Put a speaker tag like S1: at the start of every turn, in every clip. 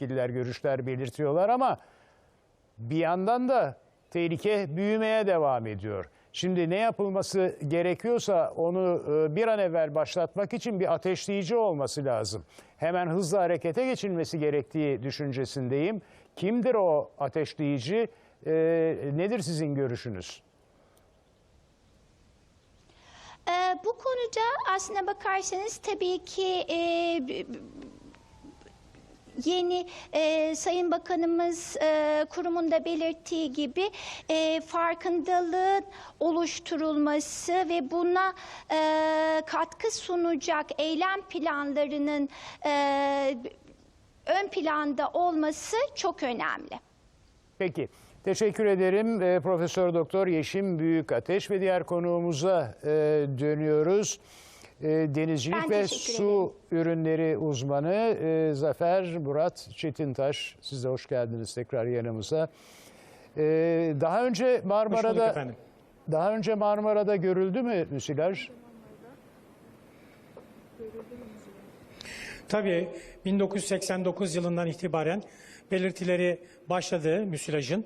S1: yetkililer görüşler belirtiyorlar ama bir yandan da tehlike büyümeye devam ediyor. Şimdi ne yapılması gerekiyorsa onu e, bir an evvel başlatmak için bir ateşleyici olması lazım. Hemen hızlı harekete geçilmesi gerektiği düşüncesindeyim. Kimdir o ateşleyici? E, nedir sizin görüşünüz?
S2: Ee, bu konuda aslına bakarsanız tabii ki e, yeni e, Sayın Bakanımız e, kurumunda belirttiği gibi e, farkındalığın oluşturulması ve buna e, katkı sunacak eylem planlarının e, ön planda olması çok önemli.
S1: Peki. Teşekkür ederim Ee, Profesör Doktor Yeşim Büyükateş ve diğer konuğumuza e, dönüyoruz. E, denizcilik
S2: Ben
S1: ve su ürünleri uzmanı e, Zafer Murat Çetintaş. Siz de hoş geldiniz tekrar yanımıza. E, daha önce Marmara'da daha önce Marmara'da görüldü mü müsilaj?
S3: Tabii 1989 yılından itibaren belirtileri başladı müsilajın.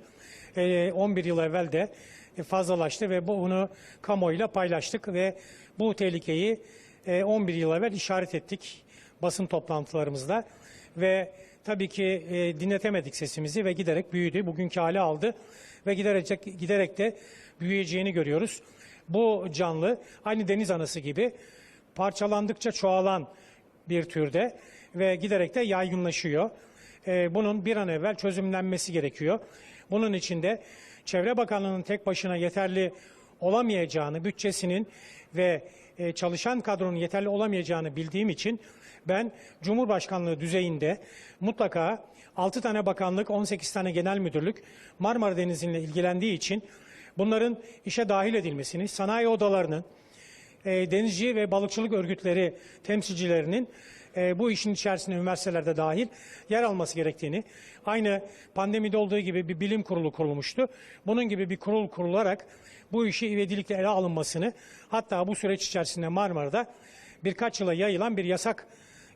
S3: Ee, 11 yıl evvel de fazlalaştı ve bunu kamuoyuyla paylaştık ve bu tehlikeyi e, 11 yıl evvel işaret ettik basın toplantılarımızda ve tabii ki e, dinletemedik sesimizi ve giderek büyüdü. Bugünkü hali aldı ve giderek, giderek de büyüyeceğini görüyoruz. Bu canlı aynı deniz anası gibi parçalandıkça çoğalan bir türde ve giderek de yaygınlaşıyor. Ee, bunun bir an evvel çözümlenmesi gerekiyor. Bunun için de Çevre Bakanlığı'nın tek başına yeterli olamayacağını, bütçesinin ve e, çalışan kadronun yeterli olamayacağını bildiğim için ben Cumhurbaşkanlığı düzeyinde mutlaka 6 tane bakanlık, 18 tane genel müdürlük Marmara Denizi'yle ilgilendiği için bunların işe dahil edilmesini, sanayi odalarının, e, denizci ve balıkçılık örgütleri temsilcilerinin e, bu işin içerisinde üniversitelerde dahil yer alması gerektiğini, aynı pandemide olduğu gibi bir bilim kurulu kurulmuştu. Bunun gibi bir kurul kurularak bu işi ivedilikle ele alınmasını, hatta bu süreç içerisinde Marmara'da birkaç yıla yayılan bir yasak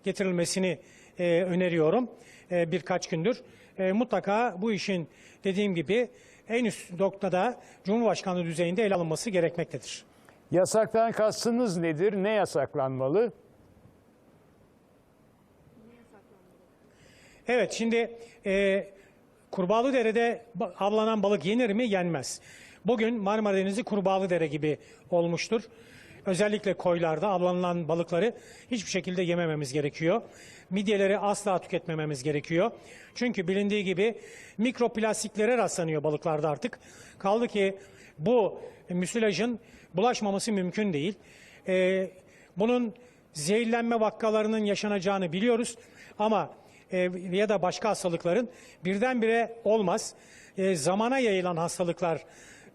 S3: getirilmesini e, öneriyorum e, birkaç gündür. E, mutlaka bu işin dediğim gibi en üst noktada Cumhurbaşkanlığı düzeyinde ele alınması gerekmektedir.
S1: Yasaktan kastınız nedir? Ne yasaklanmalı?
S3: Evet şimdi e, Kurbağalıdere'de ba- avlanan balık yenir mi? Yenmez. Bugün Marmara Denizi Kurbağalıdere gibi olmuştur. Özellikle koylarda avlanılan balıkları hiçbir şekilde yemememiz gerekiyor. Midyeleri asla tüketmememiz gerekiyor. Çünkü bilindiği gibi mikroplastiklere rastlanıyor balıklarda artık. Kaldı ki bu müsilajın bulaşmaması mümkün değil. E, bunun zehirlenme vakalarının yaşanacağını biliyoruz ama e, ya da başka hastalıkların birdenbire olmaz. E, zamana yayılan hastalıklar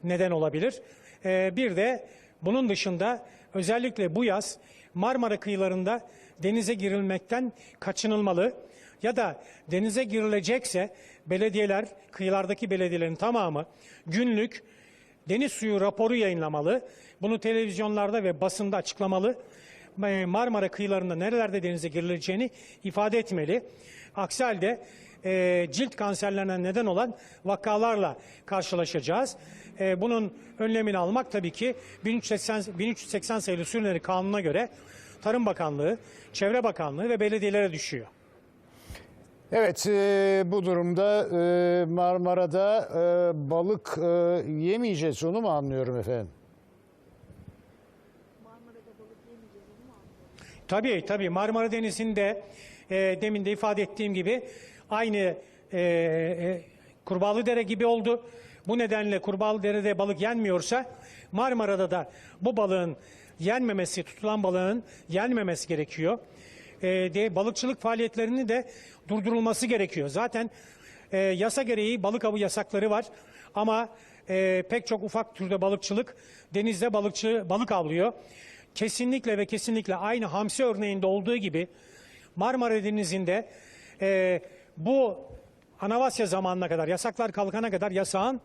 S3: neden olabilir. E, bir de bunun dışında özellikle bu yaz Marmara kıyılarında denize girilmekten kaçınılmalı ya da denize girilecekse belediyeler, kıyılardaki belediyelerin tamamı günlük deniz suyu raporu yayınlamalı. Bunu televizyonlarda ve basında açıklamalı. Marmara kıyılarında nerelerde denize girileceğini ifade etmeli. Aksi halde e, cilt kanserlerine neden olan vakalarla karşılaşacağız. E, bunun önlemini almak tabii ki 1380, 1380 sayılı sürüleri kanuna göre Tarım Bakanlığı, Çevre Bakanlığı ve belediyelere düşüyor.
S1: Evet, e, bu durumda e, Marmara'da e, balık e, yemeyeceğiz onu mu anlıyorum efendim?
S3: Tabii tabii Marmara Denizi'nde e, demin de ifade ettiğim gibi aynı e, e, Kurbağalıdere gibi oldu. Bu nedenle Kurbağalıdere'de balık yenmiyorsa Marmara'da da bu balığın yenmemesi, tutulan balığın yenmemesi gerekiyor. E, de, balıkçılık faaliyetlerinin de durdurulması gerekiyor. Zaten e, yasa gereği balık avı yasakları var ama e, pek çok ufak türde balıkçılık denizde balıkçı balık avlıyor. Kesinlikle ve kesinlikle aynı hamsi örneğinde olduğu gibi Marmara Denizi'nde e, bu Anavasya zamanına kadar, yasaklar kalkana kadar yasağın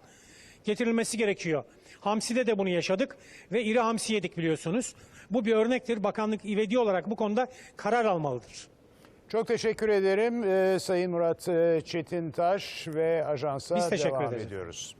S3: getirilmesi gerekiyor. Hamsi'de de bunu yaşadık ve iri hamsi yedik biliyorsunuz. Bu bir örnektir. Bakanlık ivedi olarak bu konuda karar almalıdır.
S1: Çok teşekkür ederim e, Sayın Murat e, Çetintaş ve ajansa
S3: Biz teşekkür
S1: devam
S3: ederiz.
S1: ediyoruz.